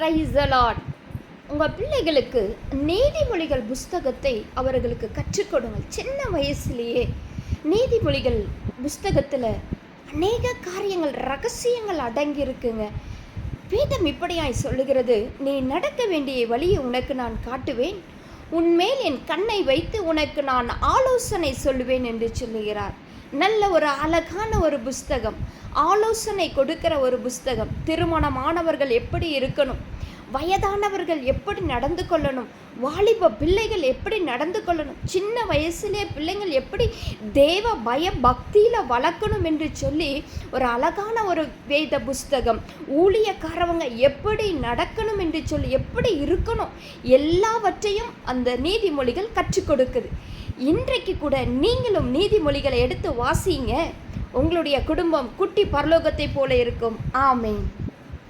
Price உங்கள் பிள்ளைகளுக்கு நீதிமொழிகள் புஸ்தகத்தை அவர்களுக்கு கற்றுக்கொடுங்கள். சின்ன வயசுலேயே நீதிமொழிகள் புஸ்தகத்தில் அநேக காரியங்கள் ரகசியங்கள் அடங்கி இருக்குங்க வேதம் இப்படியாய் சொல்லுகிறது நீ நடக்க வேண்டிய வழியை உனக்கு நான் காட்டுவேன். உன்மேல் என் கண்ணை வைத்து உனக்கு நான் ஆலோசனை சொல்லுவேன் என்று சொல்லுகிறார். நல்ல ஒரு அழகான ஒரு புஸ்தகம். ஆலோசனை கொடுக்கிற ஒரு புஸ்தகம். திருமணமானவர்கள் எப்படி இருக்கணும்? வயதானவர்கள் எப்படி நடந்து கொள்ளணும்? வாலிப பிள்ளைகள் எப்படி நடந்து கொள்ளணும்? சின்ன வயசுலே பிள்ளைங்கள் எப்படி தேவ பய பக்தியில் வளர்க்கணும் என்று சொல்லி ஒரு அழகான ஒரு வேத புஸ்தகம் ஊழியக்காரவங்க எப்படி நடக்கணும் என்று சொல்லி எப்படி இருக்கணும்? எல்லாவற்றையும் அந்த நீதிமொழிகள் கற்றுக் கொடுக்குது. இன்றைக்கு கூட நீங்களும் நீதிமொழிகளை எடுத்து வாசிங்க. உங்களுடைய குடும்பம் குட்டி பரலோகத்தை போல இருக்கும். ஆமேன்.